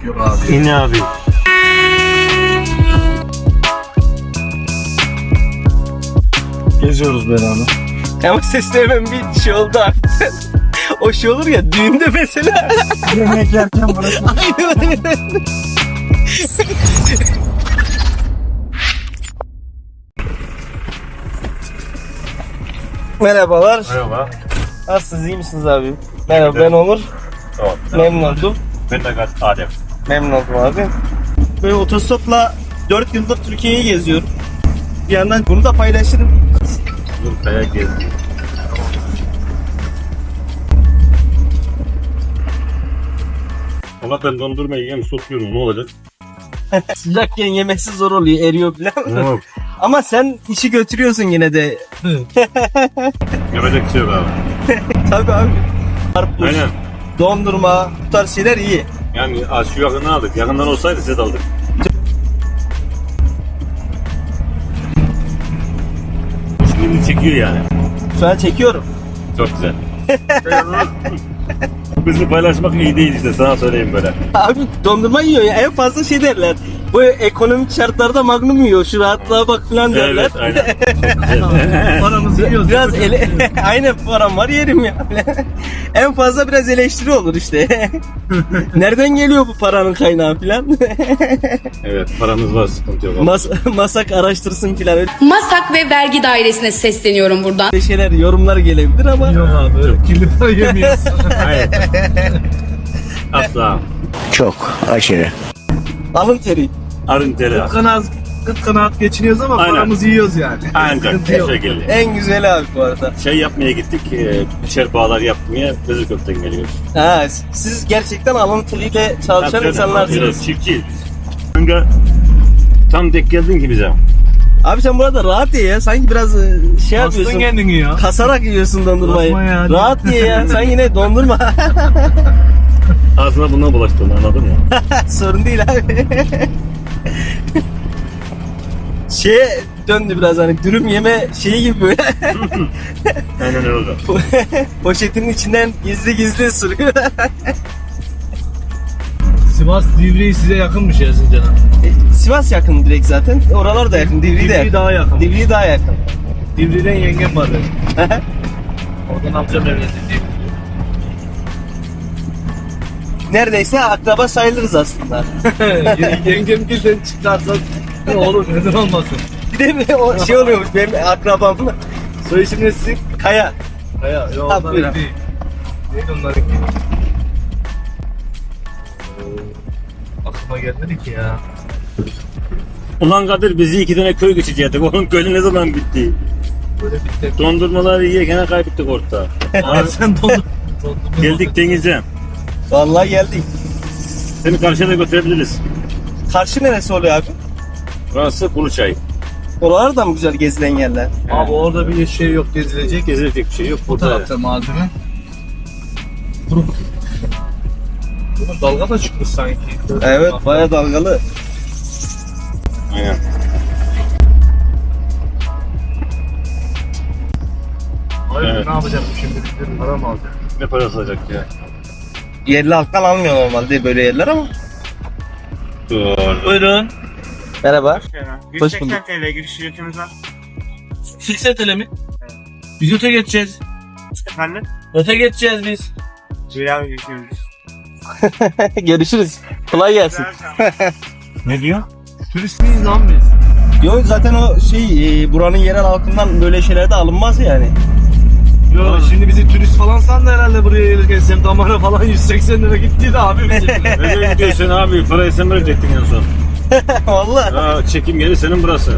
gerek yok abi. İn abi. Geziyoruz beraber. Ama sesle hemen bir şey oldu hafiften. o şey olur ya düğünde mesela. Yemek yerken bırakın. Aynen öyle. Merhabalar. Merhaba. Nasılsınız iyi misiniz abi? Merhaba ben Onur. Tamam. Memnun oldum. Ben de Adem. Memnun oldum abi. Böyle otostopla 4 yıldır Türkiye'yi geziyorum. Bir yandan bunu da paylaşırım. Dur kaya gezdim. Ama ben dondurma yiyeyim sokuyorum ne olacak? Sıcakken yemesi zor oluyor, eriyor falan. Yok. Ama sen işi götürüyorsun yine de. Yapacak bir şey yok abi. Tabii abi. Karpuz, Aynen. dondurma, bu tarz şeyler iyi. Yani az şu yakından aldık. Yakından olsaydı size de aldık. Şimdi çekiyor yani. Şu an çekiyorum. Çok güzel. Bizi paylaşmak iyi değil işte sana söyleyeyim böyle. Abi dondurma yiyor ya en fazla şey derler. Bu ekonomik şartlarda magnum yiyor şu rahatlığa bak falan derler. Evet aynen. Paramızı yiyoruz. Biraz ele... aynen param var yerim ya. en fazla biraz eleştiri olur işte. Nereden geliyor bu paranın kaynağı falan? evet paramız var sıkıntı yok. Mas masak araştırsın falan Masak ve vergi dairesine sesleniyorum buradan. şeyler yorumlar gelebilir ama Yok abi öyle kirli para yemiyorsun. Hayır. Asla. Çok aşırı. alın teri. Arın. Kıt kanaat, kıt kanaat geçiniyoruz ama Aynen. paramızı yiyoruz yani. Ancak Sıkıntı yok. şekilde. En güzeli abi bu arada. Şey yapmaya gittik, e, biçer bağlar yapmaya Bezirkök'ten geliyoruz. Ha, siz gerçekten alın teriyle çalışan insanlarsınız. evet, Çiftçiyiz biz. Tam denk geldin ki bize. Abi sen burada rahat ye ya. Sanki biraz e, şey Bastın yapıyorsun. kendini ya. Kasarak yiyorsun dondurmayı. Basma ya. Rahat ye ya. Sen yine dondurma. Ağzına bundan bulaştın anladın mı? Sorun değil abi. Şeye döndü biraz hani dürüm yeme şeyi gibi böyle. Aynen öyle oldu. Poşetin içinden gizli gizli sürüyor. Sivas Divriği size yakınmış Erzincan'a. E, Sivas yakın direkt zaten. Oralar da yakın. Divri de Divriği yakın. daha yakın. Divri daha yakın. Divriği'den yengem var benim. Oradan amcam evlendi diye. Neredeyse akraba sayılırız aslında. yengem gilden çıkarsan olur neden olmasın. Bir de bir o şey oluyormuş benim akrabam. Soy isim ne sizin? Kaya. Kaya. Yok Ha, onlar buyurun. değil. Neydi onların ki? Aklıma gelmedi ki ya. Ulan Kadir bizi iki tane köy geçecektik. Onun köyü ne zaman bitti? Böyle bitti. Dondurmaları yiyken kaybettik orta. Abi sen dondun. dondun Geldik denize. Vallahi geldik. Seni karşıya da götürebiliriz. Karşı neresi oluyor abi? Burası Kuluçay. Oralar da mı güzel gezilen yerler? Abi orada bir şey yok gezilecek. Gezilecek bir şey yok Bu burada. tarafta malzeme. Bunun dalga da çıkmış sanki. Evet baya dalgalı. Aynen. Hayır Evet. ne yapacağım şimdi? Bir para mı alacak? Ne parası alacak ya? Yerli halktan almıyor normalde böyle yerler ama. Dur. Buyurun. Merhaba. Hoş 180 bulduk. TL giriş ücretimiz var. 80 TL mi? Biz öte geçeceğiz. Efendim? Öte geçeceğiz biz. Rüya geçiyoruz. Görüşürüz. Kolay gelsin. Ne diyor? Turist miyiz lan biz? Yok zaten o şey e, buranın yerel halkından böyle şeyler de alınmaz yani. Yo şimdi bizi turist falan sandı herhalde buraya gelirken sen damara falan 180 lira gittiydi abi bizim. Nereye gidiyorsun abi? Parayı sen verecektin en son. Vallahi Aa, çekim yeri senin burası.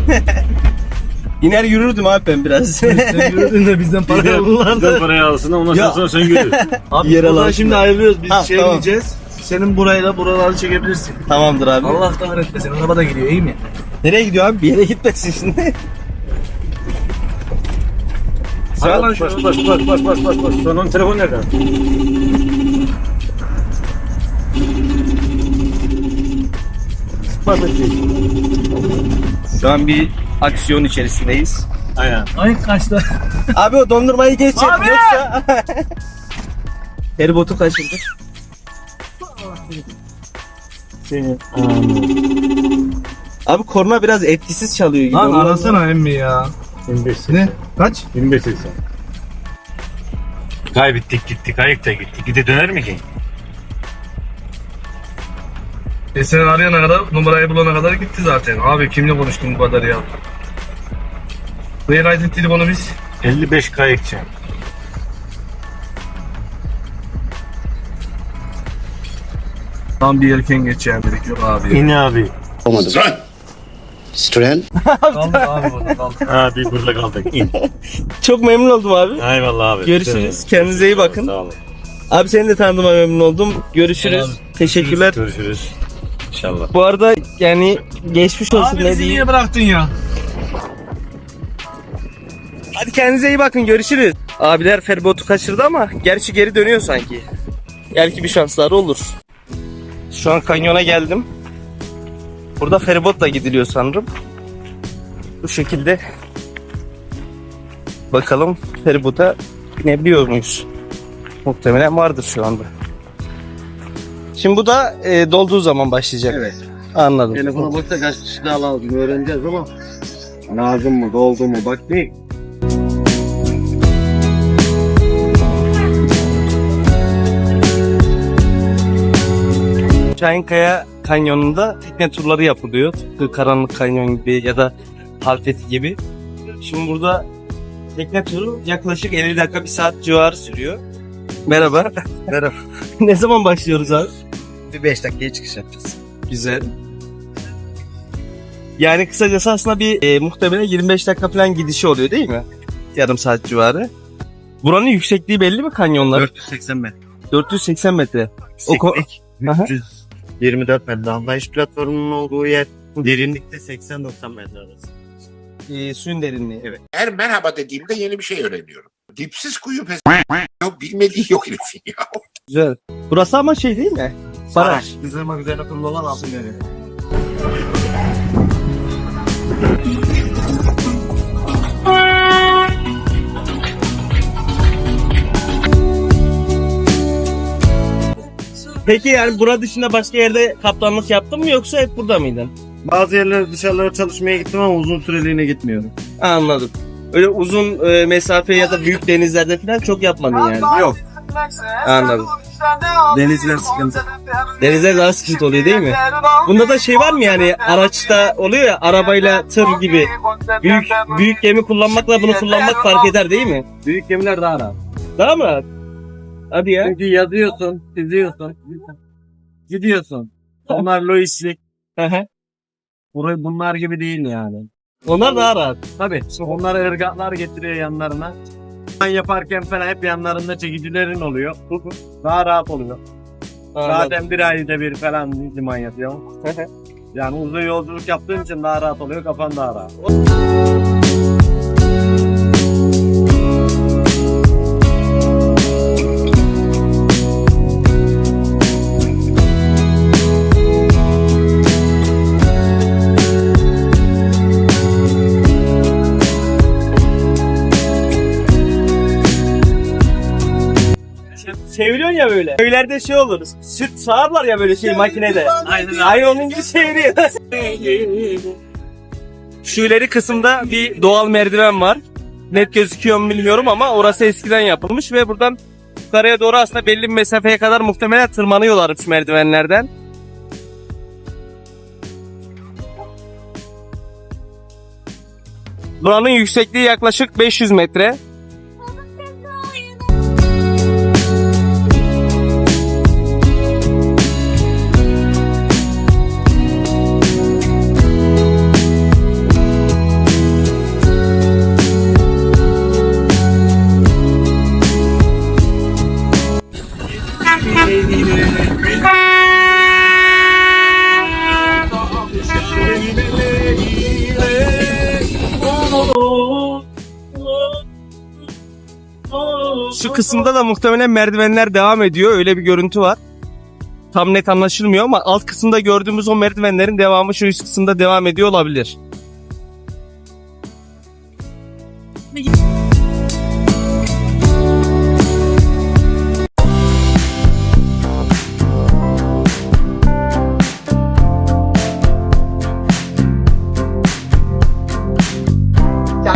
iner yürürdüm abi ben biraz. sen yürüdün de bizden para Bizden alırlardı. parayı alsın ondan Ya. sonra sen yürü. Abi Yer buradan şimdi ayrılıyoruz biz Ha, şey tamam. diyeceğiz. Senin burayla buraları çekebilirsin. Tamamdır abi. Allah kahretmesin araba da gidiyor iyi mi? Nereye gidiyor abi? Bir yere gitmesin şimdi. Sağ lan Bas şu bas bas bas bas bas bas bas. Sonra onun telefon nerede? Bas Şu an bir aksiyon içerisindeyiz. Aynen. Ay kaçta? Abi o dondurmayı geçecek Abi! yoksa... Feribotu kaçırdı. işte. Abi korna biraz etkisiz çalıyor gibi. Lan Ondan- arasana emmi ya. 25 Ne? Kaç? 25 80. Kaybettik gittik ayık da gitti. Gide döner mi ki? E sen arayana kadar numarayı bulana kadar gitti zaten. Abi kimle konuştun bu kadar ya? Neye kaydettiydik onu biz? 55 kayıkçı. Tam bir erken geçeceğim dedik yok abi. İn abi. Run! Kaldı abi burada kaldı. Abi burada kaldık. İn. Çok memnun oldum abi. Eyvallah abi. Görüşürüz. Kendinize iyi bakın. Sağ olun. Abi seni de tanıdığıma memnun oldum. Görüşürüz. Teşekkürler. Görüşürüz. İnşallah. Bu arada yani geçmiş olsun Abi ne bizi diyeyim. niye bıraktın ya? Hadi kendinize iyi bakın görüşürüz. Abiler feribotu kaçırdı ama gerçi geri dönüyor sanki. Belki bir şansları olur. Şu an kanyona geldim. Burada feribotla gidiliyor sanırım. Bu şekilde bakalım feribota binebiliyor muyuz? Muhtemelen vardır şu anda. Şimdi bu da e, dolduğu zaman başlayacak. Evet. Anladım. Telefona baksa kaç kişi daha lazım öğreneceğiz ama lazım mı doldu mu bak değil. Şahinkaya Kanyonu'nda tekne turları yapılıyor. Tıpkı Karanlık Kanyon gibi ya da Halfeti gibi. Şimdi burada tekne turu yaklaşık 50 dakika bir saat civarı sürüyor. Merhaba. Merhaba. ne zaman başlıyoruz abi? Bir 5 dakikaya çıkış yapacağız. Güzel. Yani kısacası aslında bir e, muhtemelen 25 dakika falan gidişi oluyor değil mi? Yarım saat civarı. Buranın yüksekliği belli mi kanyonlar? 480 metre. 480 metre. O ko- Siklik. Aha. 324 metre. Anlayış platformunun olduğu yer. Derinlikte 80-90 metre arası. E, suyun derinliği. Evet. Her merhaba dediğimde yeni bir şey öğreniyorum. Dipsiz kuyu pes... Yok bilmediği yok herifin ya. Güzel. Burası ama şey değil mi? Baraj. Bizim güzel akıllı olan altın yeri. Peki yani bura dışında başka yerde kaptanlık yaptın mı yoksa hep burada mıydın? Bazı yerlere dışarılara çalışmaya gittim ama uzun süreliğine gitmiyorum. Anladım. Öyle uzun e, mesafe ya da büyük denizlerde falan çok yapmadın yani. Yok. Anladım. Denizler sıkıntı. Denizler daha sıkıntı oluyor değil mi? Bunda da şey var mı yani araçta oluyor ya arabayla tır gibi büyük büyük gemi kullanmakla bunu kullanmak fark eder değil mi? Büyük gemiler daha rahat. Daha mı rahat? Hadi ya. Çünkü yazıyorsun, çiziyorsun. Gidiyorsun. Onlar lojistik. Burayı bunlar gibi değil yani. Onlar daha rahat. Tabii. Onlar ırgatlar getiriyor yanlarına. Ben yaparken falan hep yanlarında çekicilerin oluyor. Daha rahat oluyor. Anladım. Zaten bir ayda bir falan liman yapıyorum. yani uzun yolculuk yaptığın için daha rahat oluyor, kafan daha rahat. Çeviriyorsun ya böyle. Köylerde şey olur. Süt sağarlar ya böyle şey makinede. Aynen. Aynı onun gibi çeviriyor. Şu ileri kısımda bir doğal merdiven var. Net gözüküyor mu bilmiyorum ama orası eskiden yapılmış ve buradan yukarıya doğru aslında belli bir mesafeye kadar muhtemelen tırmanıyorlar şu merdivenlerden. Buranın yüksekliği yaklaşık 500 metre. Şu kısımda da muhtemelen merdivenler devam ediyor. Öyle bir görüntü var. Tam net anlaşılmıyor ama alt kısımda gördüğümüz o merdivenlerin devamı şu üst kısımda devam ediyor olabilir.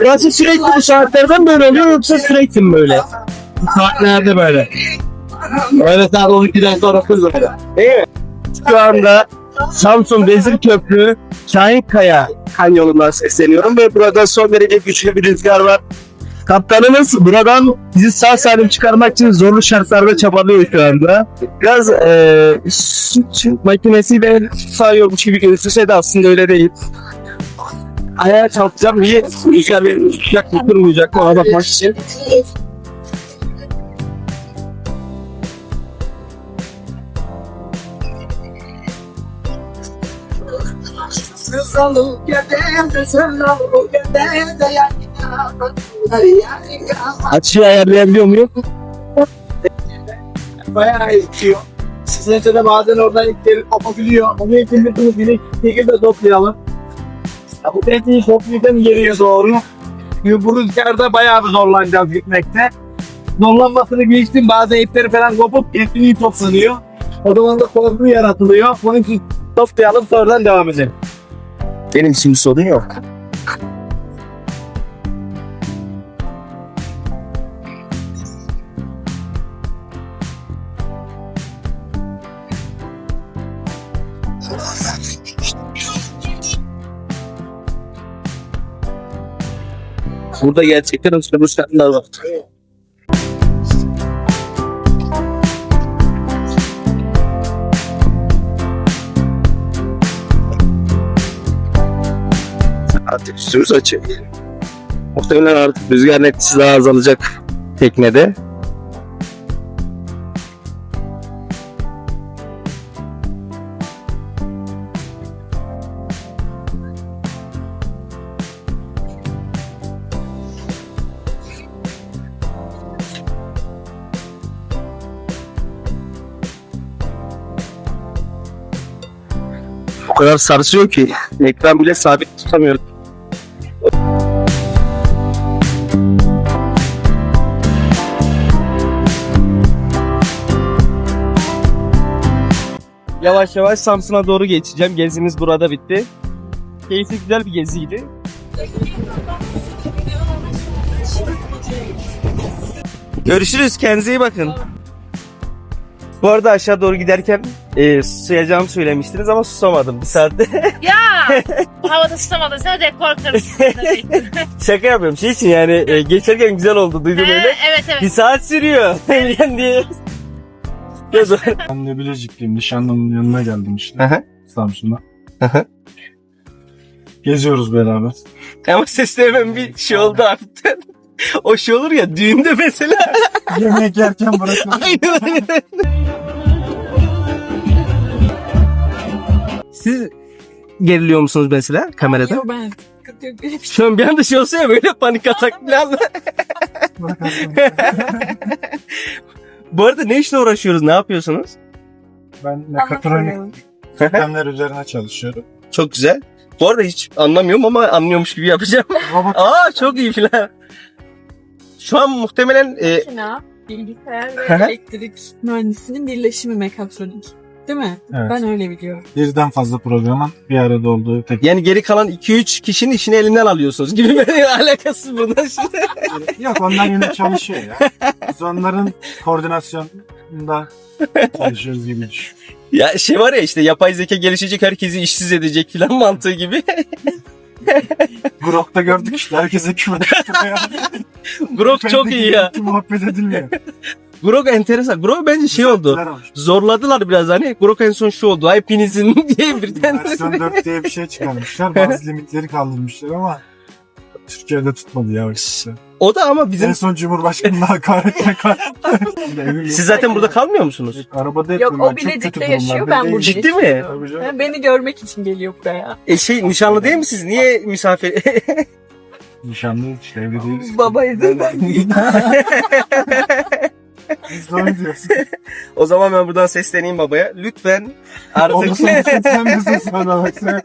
Burası sürekli bu saatlerden böyle oluyor yoksa sürekli mi böyle? Saatlerde böyle. Öyle saat 12'den sonra kız böyle. Şu anda Samsun Vezir Köprü Şahinkaya kanyonundan sesleniyorum ve burada son derece güçlü bir rüzgar var. Kaptanımız buradan bizi sağ salim çıkarmak için zorlu şartlarda çabalıyor şu anda. Biraz eee süt makinesiyle sağıyormuş gibi gözükse de aslında öyle değil. Ayağa çarpacağım niye rüzgar benim sıcak mı durmayacak mı ona bakmak için. Açıyı ayarlayabiliyor muyum? Bayağı ekiyor. Sizin de bazen oradan ipleri kopabiliyor. Onu ipimizi bir şekilde toplayalım. Ya bu etiği toplayacağım geriye doğru. Bu rüzgarda bayağı bir zorlanacağız gitmekte. Zorlanmasını geçtim bazen ipleri falan kopup ipini toplanıyor. O zaman da korku yaratılıyor. Bunun için toplayalım sonradan devam edelim. Benim için sorun yok. Burada gerçekten özgür şartlar var. Artık üstümüz açık. Muhtemelen artık rüzgar etkisi daha azalacak teknede. Kadar sarsıyor ki ekran bile sabit tutamıyorum. Yavaş yavaş Samsun'a doğru geçeceğim. Gezimiz burada bitti. Keyifli güzel bir geziydi. Görüşürüz. Kendinize iyi bakın. Bu arada aşağı doğru giderken e, susayacağımı söylemiştiniz ama susamadım bir saatte. Ya havada tutamadın sen de korkarsın. Şaka yapıyorum. Şey için yani e, geçerken güzel oldu duydum öyle. evet evet. Bir saat sürüyor. Yani diye. Göz Ben de Bilecik'liyim. Nişanlımın yanına geldim işte. Samsun'a. Geziyoruz beraber. Ama sesle hemen bir şey oldu hafiften. o şey olur ya düğünde mesela. Yemek yerken bırakıyorum. Aynen aynen. Siz geriliyor musunuz mesela kamerada? Yok ben. Şu an bir anda şey olsa ya böyle panik atak falan. Bu arada ne işle uğraşıyoruz? Ne yapıyorsunuz? ben mekatronik sistemler üzerine çalışıyorum. Çok güzel. Bu arada hiç anlamıyorum ama anlıyormuş gibi yapacağım. Robot Aa çok iyi filan. Şu an muhtemelen e, Makina, bilgisayar Hı hı. ve elektrik mühendisinin birleşimi mekatronik. Değil mi? Evet. Ben öyle biliyorum. birden fazla programın bir arada olduğu tek. yani geri kalan 2-3 kişinin işini elinden alıyorsunuz gibi bir alakası burada şimdi. Yok onlar yine çalışıyor ya. Biz onların koordinasyonunda çalışıyoruz gibi düşün. ya şey var ya işte yapay zeka gelişecek herkesi işsiz edecek filan mantığı gibi. Grok'ta gördük işte herkese küfür ettiriyor. Grok çok iyi ya. Muhabbet edilmiyor. Grok enteresan. Grok bence şey oldu. Zorladılar biraz hani. Grok en son şu oldu. Hepinizin diye birden. Versiyon 4 diye bir şey çıkarmışlar. Bazı limitleri kaldırmışlar ama Türkiye'de tutmadı ya işte. O da ama En bizim... son Cumhurbaşkanı'na hakaretle Siz zaten burada kalmıyor musunuz? Arabada Yok yapıyorum o ben. Çok Bilecik'te kötü yaşıyor durumlar. ben Bebeğim. burada Ciddi mi? yaşıyorum. Tabii canım. Ha, Beni görmek için geliyor buraya. E şey nişanlı değil mi siz? Niye misafir? Nişanlıyız işte evli değiliz. Baba izin. Biz de diyoruz. o zaman ben buradan sesleneyim babaya. Lütfen artık Onu sen sen bize söyle bak sen.